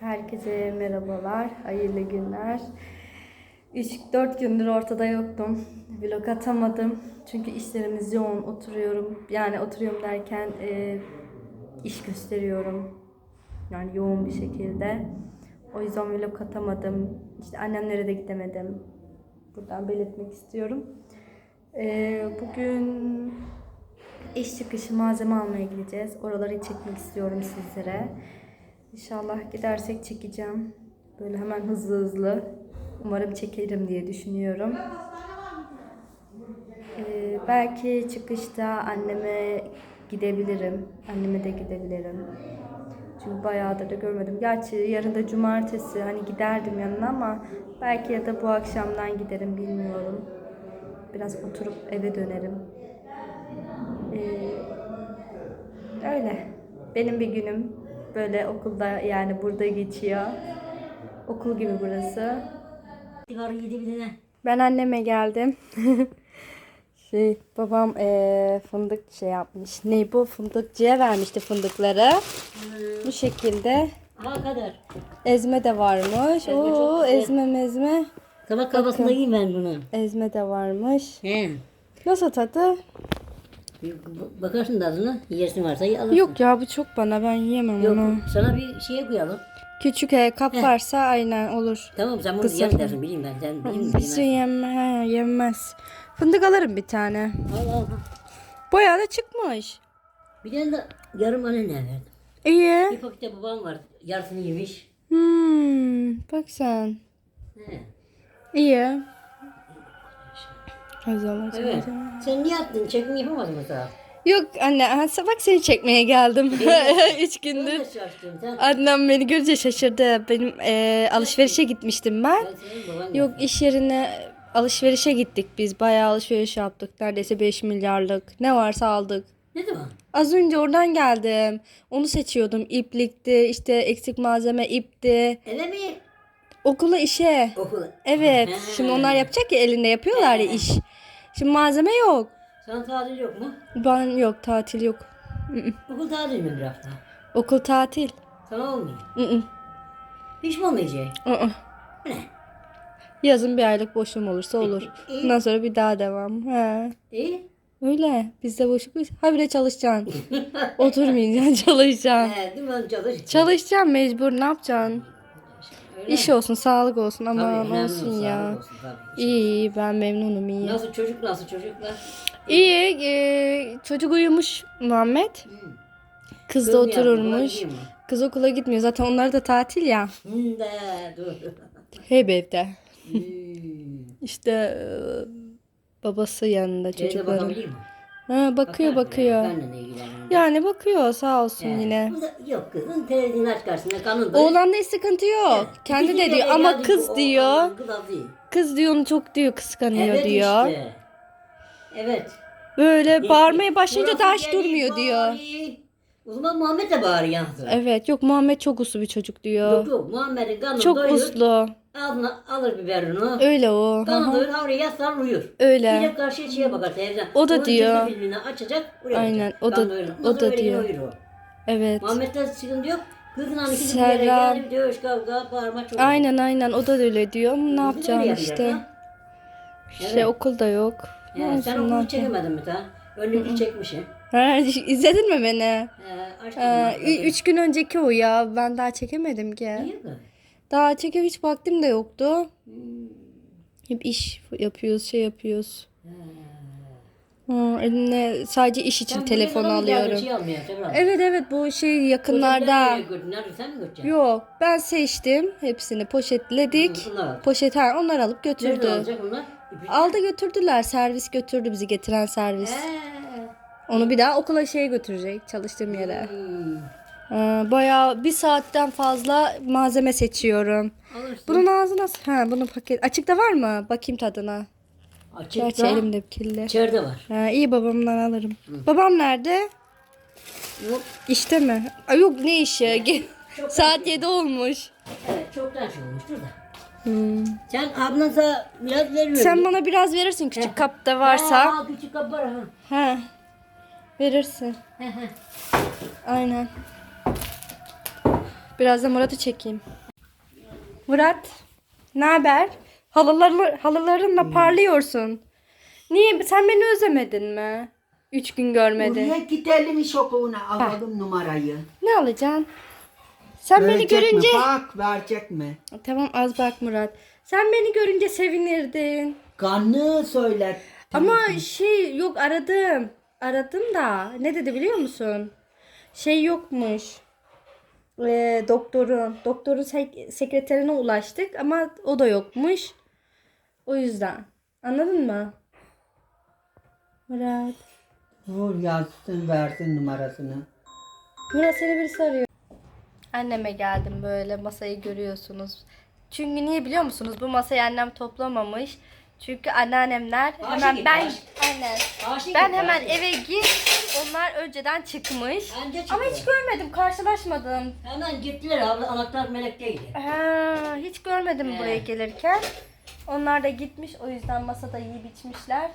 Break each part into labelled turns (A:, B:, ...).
A: Herkese merhabalar, hayırlı günler. 3-4 gündür ortada yoktum. Vlog atamadım. Çünkü işlerimiz yoğun, oturuyorum. Yani oturuyorum derken e, iş gösteriyorum. Yani yoğun bir şekilde. O yüzden vlog atamadım. İşte annemlere de gidemedim. Buradan belirtmek istiyorum. E, bugün iş çıkışı malzeme almaya gideceğiz. Oraları çekmek istiyorum sizlere. İnşallah gidersek çekeceğim. Böyle hemen hızlı hızlı. Umarım çekerim diye düşünüyorum. Ee, belki çıkışta anneme gidebilirim. Anneme de gidebilirim. Çünkü bayağıdır da görmedim. Gerçi yarın da cumartesi hani giderdim yanına ama belki ya da bu akşamdan giderim bilmiyorum. Biraz oturup eve dönerim. Ee, öyle. Benim bir günüm böyle okulda yani burada geçiyor. Okul gibi burası.
B: Sigara yedi bir tane.
A: Ben anneme geldim. şey babam eee, fındık şey yapmış. Ne bu fındıkçıya vermişti fındıkları. Bu şekilde.
B: Ha kadar.
A: Ezme de varmış.
B: Ezme çok
A: Oo
B: güzel.
A: ezme mezme.
B: Kabak kafasında yiyeyim ben bunu.
A: Ezme de varmış.
B: He.
A: Nasıl tadı?
B: Bakarsın tadına. Yersin varsa alırsın.
A: Yok ya bu çok bana ben yiyemem
B: Yok.
A: onu.
B: Sana bir şeye koyalım.
A: Küçük e, kap varsa aynen olur.
B: Tamam sen bunu
A: Kısa.
B: yem dersin bileyim ben. Sen bileyim bilmem.
A: yem, he, yenmez. Fındık alırım bir tane.
B: Al al al.
A: Bayağı da çıkmış.
B: Bir tane de yarım anne ne verdim.
A: İyi.
B: Bir pakette babam var. Yarısını yemiş.
A: Hmm, bak sen.
B: He.
A: İyi. Zaman.
B: Evet. Sen niye attın? Çekim yapamadın daha?
A: Yok anne, ha, bak seni çekmeye geldim. Üç gündür.
B: de şaştım. Sen,
A: Annem beni görünce şaşırdı. Benim e, alışverişe gitmiştim ben.
B: ben senin baban
A: Yok iş yerine alışverişe gittik biz. Bayağı alışveriş yaptık. Neredeyse 5 milyarlık. Ne varsa aldık.
B: Ne zaman?
A: Az önce oradan geldim. Onu seçiyordum. İplikti, işte eksik malzeme ipti.
B: Eve mi?
A: Okula işe.
B: Okula.
A: Evet.
B: He.
A: Şimdi onlar yapacak ya elinde yapıyorlar ya iş. Şimdi malzeme yok.
B: Sana tatil yok mu?
A: Ben yok tatil yok.
B: Okul tatil mi bir hafta?
A: Okul tatil.
B: Sana olmuyor.
A: Hı-hı.
B: Hiç mi olmayacak?
A: Hı-hı.
B: Ne?
A: Yazın bir aylık boşluğum olursa olur.
B: İyi.
A: Ondan sonra bir daha devam. He.
B: İyi.
A: Öyle. Bizde boşluk yok. Habire çalışacaksın. Oturmayacaksın, çalışacaksın.
B: He, değil mi? Çalış.
A: Çalışacaksın mecbur. Ne yapacaksın?
B: Öyle.
A: İş olsun, sağlık olsun
B: Tabii,
A: ama
B: önemli
A: olsun
B: sağlık
A: ya.
B: olsun, tabii.
A: İyi iyi ben memnunum iyi.
B: Nasıl çocuk nasıl çocuklar?
A: İyi e, çocuk uyumuş Muhammed. Kız da
B: Kız mı yaptı, mi?
A: Kız okula gitmiyor. Zaten onlar da tatil ya.
B: Hmm, de, dur.
A: Hep evde.
B: Hmm.
A: İşte e, babası yanında
B: Şeyde
A: çocukların.
B: bakabilir mi?
A: Ha, bakıyor bakıyor. Yani bakıyor sağ olsun
B: He.
A: yine.
B: Bu da- Yok kızın televizyonu aç karşısında kanın da.
A: Oğlanda hiç sıkıntı yok. Kendi de diyor
B: böyle
A: ama kız diyor.
B: Kız
A: diyor onu çok diyor kıskanıyor
B: Evet
A: diyor.
B: işte. Evet.
A: Böyle bağırmaya başlayınca
B: Burası
A: da hiç durmuyor diyor.
B: O zaman Muhammed de bağırıyor.
A: Evet yok Muhammed çok uslu bir çocuk diyor.
B: Yok yok Muhammed'in kanını
A: Çok
B: doyur.
A: uslu.
B: Ağzına alır biberini.
A: Öyle o.
B: Kanı doyur havaya yaslar uyur.
A: Öyle.
B: Bir de karşıya şeye bakar televizyon.
A: O da
B: Onun
A: diyor.
B: çizgi filmini açacak. Oraya
A: Aynen, o da- o da diyor.
B: uyur o.
A: Evet.
B: Muhammed'de sıkıntı yok. Kızın hani gidip bir yere
A: Serra.
B: gelip dövüş kavga bağırma çok.
A: Aynen aynen o da öyle diyor. Ne yapacağım işte.
B: ha.
A: İşte okulda yok. Ne
B: He,
A: olsun,
B: sen okulu çekemedin mi ta? Önlüğünü çekmişsin.
A: Ha, izledin mi beni? Ee,
B: mı?
A: ü- üç gün önceki o ya. Ben daha çekemedim ki.
B: Niye ki?
A: Daha çeke hiç vaktim de yoktu.
B: Hmm.
A: Hep iş yapıyoruz, şey yapıyoruz. Ha, eline sadece iş için
B: Sen
A: telefon
B: buraya kadar
A: alıyorum.
B: Şey almaya.
A: Evet evet bu şey yakınlarda.
B: Poşetleri nereye götürdün? Nerede sen mi götüreceksin?
A: Yok ben seçtim. Hepsini poşetledik.
B: Hı, bunlar.
A: Poşet ha, onlar alıp götürdü.
B: alacak bunlar? İpi-
A: Aldı götürdüler. Servis götürdü bizi getiren servis.
B: He.
A: Onu bir daha okula şeye götürecek çalıştığım yere.
B: Hmm.
A: Ee, bayağı bir saatten fazla malzeme seçiyorum.
B: Alırsın.
A: Bunun ağzı nasıl? Ha bunun paket. Açıkta var mı? Bakayım tadına. Gerçi
B: Açıkta.
A: elimde kirli.
B: İçeride var.
A: Ha, iyi babamdan alırım. Babam nerede?
B: Yok.
A: İşte mi? Ay, yok ne işi? Saat 7 olmuş.
B: Evet çoktan şey olmuştur da.
A: Hmm.
B: Sen ablansa biraz veriyorum.
A: Sen bana biraz verirsin küçük kapta varsa.
B: Aa, küçük kap var ha.
A: Ha. Verirsin. Aynen. Biraz da Murat'ı çekeyim. Murat, ne haber? Halılarla, halılarınla parlıyorsun. Niye? Sen beni özlemedin mi? Üç gün görmedin.
C: Buraya gidelim iş okuluna alalım numarayı.
A: Ne alacaksın? Sen beni
C: Verecek
A: görünce...
C: mi? Bak verecek mi?
A: Tamam az bak Murat. Sen beni görünce sevinirdin.
C: Kanı söyler.
A: Ama şey yok aradım. Aradım da ne dedi biliyor musun? Şey yokmuş. Ee, doktorun. Doktorun sek- sekreterine ulaştık ama o da yokmuş. O yüzden. Anladın mı? Murat.
C: Vur yazsın versin numarasını.
A: Murat seni birisi arıyor. Anneme geldim böyle masayı görüyorsunuz. Çünkü niye biliyor musunuz? Bu masayı annem toplamamış. Çünkü anneannemler hemen
B: git,
A: ben
B: aşık.
A: aynen.
B: Aşık
A: Ben hemen
B: aşık.
A: eve git. Onlar önceden çıkmış.
B: Anca
A: Ama hiç görmedim, karşılaşmadım.
B: Hemen gittiler abla anahtar melekteydi.
A: Ha, hiç görmedim
B: He.
A: buraya gelirken. Onlar da gitmiş. O yüzden masada yiyip içmişler.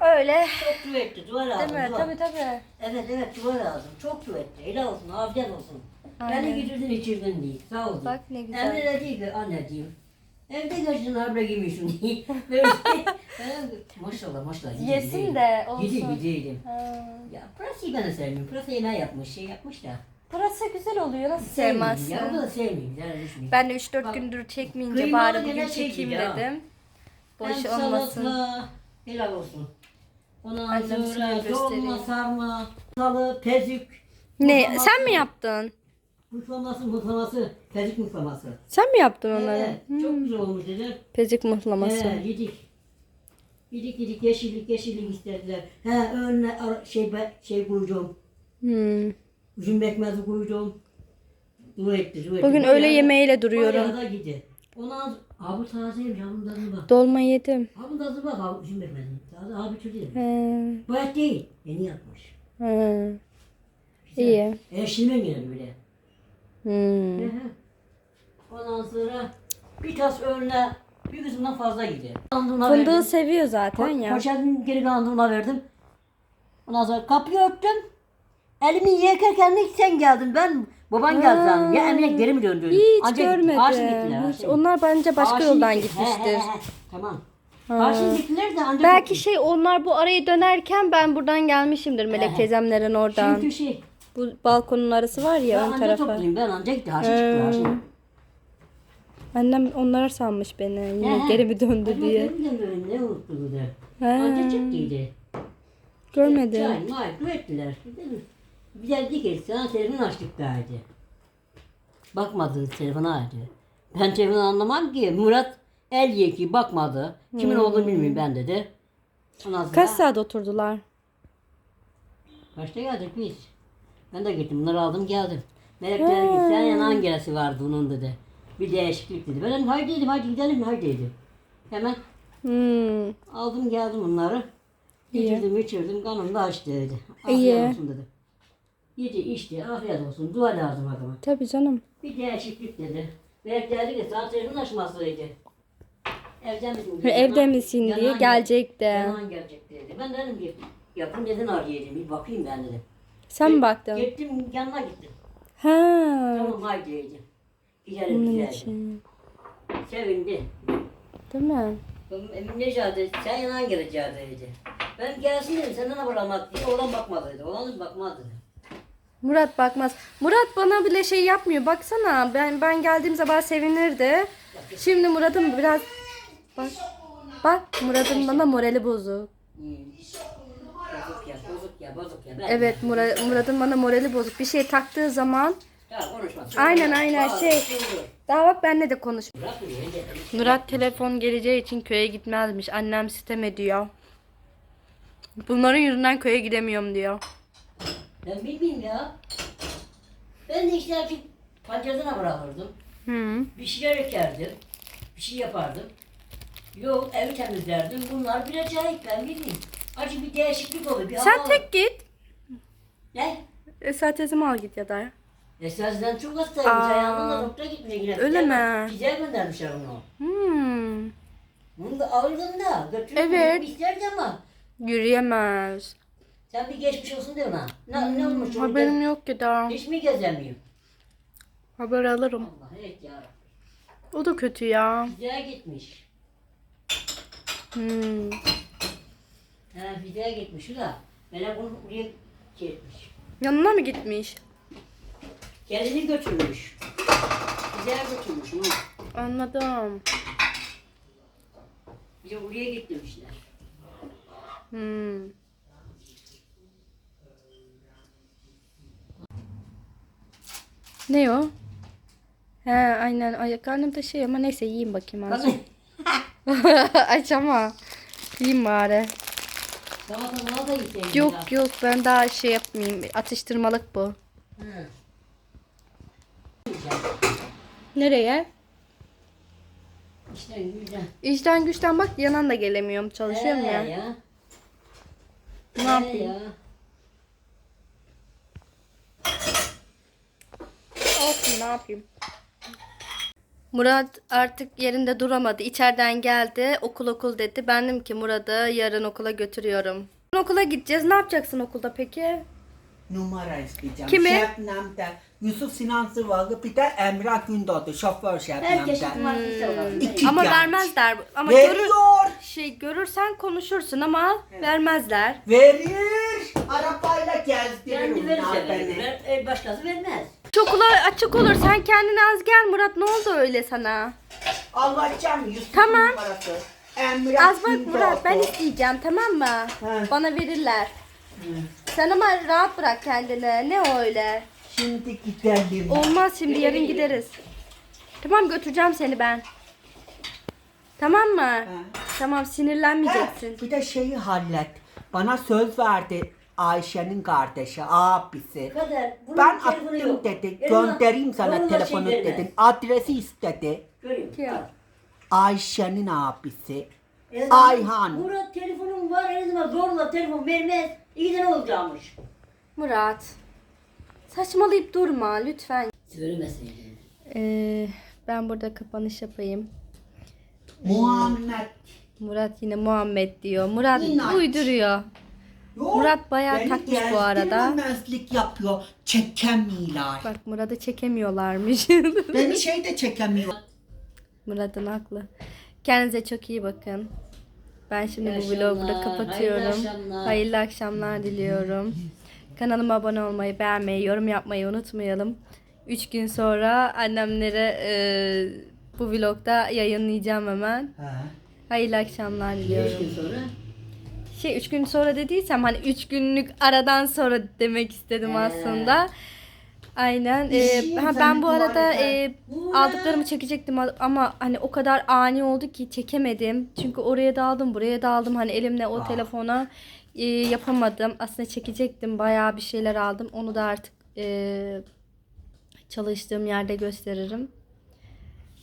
A: Öyle.
B: Çok düetti duvar lazım.
A: Değil mi?
B: duvar.
A: Tabii tabii.
B: Evet evet duvar lazım. Çok düetti. Helal olsun afiyet olsun.
A: Aynen.
B: Beni getirdin içirdin diye. Sağ ol. diye.
A: Bak ne güzel.
B: Emre de değil ki anneciğim. Evde geçtin abla giymişsin diye. Böyle ben, maşallah maşallah. yedim,
A: Yesin de olsun.
B: Yedim yedim yedim.
A: Ha.
B: Ya pırasayı ben de sevmiyorum. Pırasa yemeği yapmış şey yapmış da.
A: Burası güzel oluyor. Nasıl
B: Sevmiyorum
A: sevmezsin?
B: Ya o da. Güzel düşmüyor.
A: Ben de 3-4
B: Bak,
A: gündür çekmeyince
B: kıymalı
A: bari bugün
B: gene şey
A: çekeyim
B: ha.
A: dedim. Boş
B: Hem
A: olmasın.
B: salata, helal olsun. Ondan
A: Annem
B: sonra
A: sana göstereyim.
B: dolma, sarma, salı, pezük.
A: Ne? Sen mi yaptın?
B: Mıhlaması, mıhlaması, pezük mıhlaması.
A: Sen mi yaptın onları?
B: Evet, çok güzel olmuş dediler.
A: Pezik mıhlaması.
B: He, yedik. Yedik yedik yeşillik yeşillik istediler. He önüne şey şey koydum.
A: Hmm.
B: Üzüm pekmezi koydum. Dur etti, dur etti.
A: Bugün öğle yemeğiyle duruyorum.
B: Bayağı da gidi. Ondan abi tazeymiş, abim tadına bak.
A: Dolma yedim.
B: Abim tadına bak, abi üzüm pekmezi. Taze abi çocuğu.
A: He.
B: Bu et değil, yeni yapmış.
A: He.
B: Güzel.
A: İyi.
B: Eşlime gene böyle.
A: Hmm.
B: Ondan sonra bir tas önüne bir kısmından fazla gidiyor. Kandığına
A: Fındığı
B: verdim.
A: seviyor zaten
B: Po-
A: ya.
B: Poşetin geri kandığına verdim. Ondan sonra kapıyı örttüm. Elimi yıkarken de sen geldin. Ben baban geldi sandım. Ya Emine geri mi döndün?
A: Hiç
B: Anca gitti. Haşin gittiler.
A: görmedim. Hiç. Onlar bence başka
B: Haşin
A: yoldan
B: gitti. He, he,
A: gitmiştir.
B: he, he. Tamam. Haşin gittiler de ancak
A: Belki şey onlar bu arayı dönerken ben buradan gelmişimdir Melek teyzemlerin oradan.
B: Çünkü şey.
A: Bu balkonun arası var ya
B: Ben
A: ön tarafa.
B: toplayayım. Ben anca gitti. Haşin çıktı.
A: Annem onlar sanmış beni. Yine
B: He,
A: geri mi döndü
B: Anca
A: diye.
B: dedim de böyle ne unuttu bu da.
A: He.
B: Anca çıktıydı.
A: Görmedim.
B: Çay, may, su ettiler. Dedim, Bir de dedi ki sana telefon açtık derdi. Bakmadı telefona açtı. Ben telefonu anlamam ki. Murat el ye ki bakmadı. Kimin olduğunu bilmiyorum ben dedi. Ondan sonra
A: Kaç saat oturdular?
B: Kaçta geldik biz? Ben de gittim. Bunları aldım geldim. Melek dedi ki sen yanan gelesi vardı onun dedi. Bir değişiklik dedi. Ben dedim haydi dedim haydi gidelim haydi dedim. Hemen
A: Hmm.
B: aldım geldim bunları. İçirdim içirdim kanım da açtı dedi. Afiyet olsun dedi. Yedi içti afiyet olsun dua lazım adama.
A: Tabii canım.
B: Bir değişiklik dedi. Melek dedi ki sana telefon açmasıydı. Evde misin?
A: Evde misin diye
B: Yanan
A: gelecek de.
B: Yanan gelecek dedi. Ben dedim ki yapın neden arayayım bir bakayım ben dedim.
A: Sen mi baktın?
B: Gittim yanına gittim.
A: Ha.
B: Tamam haydi dedim. Gidelim
A: Bunun
B: gidelim.
A: için.
B: Sevindi.
A: Değil mi?
B: Emin Necati sen yanan geleceğiz dedi. Ben gelsin dedim senden bırakmak diye oğlan bakmadı dedi. Oğlan bakmaz dedi.
A: Murat bakmaz. Murat bana bile şey yapmıyor. Baksana ben ben geldiğim zaman sevinirdi. Şimdi Murat'ın biraz bak bak Murat'ın bana morali bozuk.
B: Hmm. Ya ya bozuk ya. Ben
A: Evet Murat, Murat'ın bana morali bozuk. Bir şey taktığı zaman
B: Ya konuşma.
A: Aynen, aynen,
B: Bağır,
A: şey.
B: söylüyor.
A: daha bak benle de konuş.
B: Önce-
A: Murat telefon geleceği için köye gitmezmiş. Annem sitem ediyor. Bunların yüzünden köye gidemiyorum diyor.
B: Ben bilmiyorum ya. Ben de işte artık pancarına bırakırdım.
A: Hı.
B: Bir şeyler ekerdim. Bir şey yapardım. Yok evi temizlerdim. Bunlar bir acayip ben bilmiyorum. Acı bir değişiklik olur. Bir
A: Sen
B: hava-
A: tek git.
B: Ne?
A: Esat teyzemi al git ya da.
B: Esasından çok hastaymış.
A: Aa.
B: Ayağımda da doktora gitmeye yine.
A: Öyle
B: Güzel-
A: mi?
B: Güzel göndermişler onu.
A: Hmm.
B: Bunu da ağırlığında götürüp
A: Evet.
B: isterdi ama
A: Yürüyemez.
B: sen bir geçmiş olsun de ona. Ne, ne olmuş? onu
A: Haberim yok ki daha.
B: Hiç mi gezemiyor?
A: Haber alırım.
B: Allah evet ya.
A: O da kötü ya.
B: Fideye gitmiş.
A: Hmm.
B: Ha fideye gitmiş o da. Bana bunu buraya çekmiş.
A: Yanına mı gitmiş?
B: Gelini götürmüş. Fideye götürmüş onu.
A: Anladım.
B: Bir de buraya gitmişler.
A: Hmm. Ne o? He aynen ay karnımda şey ama neyse yiyeyim bakayım azıcık. Aç ama. Yiyeyim bari.
B: Tamam da yiyeceğim.
A: Yok yok ben daha şey yapmayayım. Atıştırmalık bu.
B: Hı.
A: Nereye?
B: İşte güzel.
A: İşten güçten bak yanan da gelemiyorum. Çalışıyorum
B: He
A: ya.
B: ya.
A: Ne
B: He
A: yapayım?
B: ya.
A: Olsun ne yapayım. Murat artık yerinde duramadı. İçeriden geldi. Okul okul dedi. Ben dedim ki Murat'ı yarın okula götürüyorum. Okula gideceğiz. Ne yapacaksın okulda peki?
C: Numara isteyeceğim.
A: Kimi?
C: Şebnem'de. Yusuf Sinan Sıvalı bir de Emrah Gündoğdu. Şoför
B: Herkes
C: Şebnem'de.
B: cumartesi olan.
C: İki
A: Ama
C: genç.
A: vermezler. Ama görür
C: Veriyor.
A: şey görürsen konuşursun ama vermezler.
C: Verir. Arabayla gezdirir
B: Kendi
C: onlar
B: verirse verir.
C: beni.
B: E, Başkası vermez.
A: Okula açık olur. Sen kendine az gel Murat. Ne oldu öyle sana?
C: Allah'can Yusuf
A: Tamam.
C: numarası. Emrah
A: Az bak. Murat ben isteyeceğim tamam mı?
C: He.
A: Bana verirler. Sen ama rahat bırak kendini. Ne o öyle?
C: Şimdi gidelim.
A: Olmaz şimdi yarın gideriz. Tamam götüreceğim seni ben. Tamam mı? Tamam sinirlenmeyeceksin.
C: Ha, bir de şeyi hallet. Bana söz verdi Ayşe'nin kardeşi, abisi.
B: Kader. bunun
C: Ben
B: telefonu
C: attım
B: yok.
C: dedi.
B: Elma-
C: Göndereyim sana
B: Vallahi şey
C: telefonu
B: vermez.
C: dedim. Adresi istedi. Ayşe'nin abisi.
B: E, zaman
C: Ayhan.
B: Murat telefonum var her zaman zorla telefon vermez. İyi de ne olacakmış?
A: Murat. Saçmalayıp durma lütfen.
B: Söylemeseydin.
A: Ee, ben burada kapanış yapayım.
C: Muhammed.
A: Murat yine Muhammed diyor. Murat
C: İnanç.
A: uyduruyor.
C: Yok,
A: Murat bayağı
C: beni
A: takmış bu arada.
C: gezdirmemezlik yapıyor. Çekemiyorlar.
A: Bak Murat'ı çekemiyorlarmış.
C: Beni şey de çekemiyor.
A: Murat'ın haklı. Kendinize çok iyi bakın. Ben şimdi
B: İyi
A: bu vlogu burada kapatıyorum.
B: hayırlı akşamlar.
A: Hayırlı akşamlar diliyorum. Kanalıma abone olmayı, beğenmeyi, yorum yapmayı unutmayalım. 3 gün sonra annemlere e, bu vlogda yayınlayacağım hemen.
C: Ha.
A: Hayırlı akşamlar diliyorum.
B: gün sonra.
A: Şey 3 gün sonra dediysem hani 3 günlük aradan sonra demek istedim aslında. Aynen. Ee,
C: İşim
A: ha, ben bu arada e, aldıklarımı çekecektim ama hani o kadar ani oldu ki çekemedim. Çünkü oraya daldım, buraya daldım. Hani elimle o telefona e, yapamadım. Aslında çekecektim. Bayağı bir şeyler aldım. Onu da artık e, çalıştığım yerde gösteririm.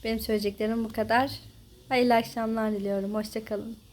A: Benim söyleyeceklerim bu kadar. Hayırlı akşamlar diliyorum. Hoşçakalın.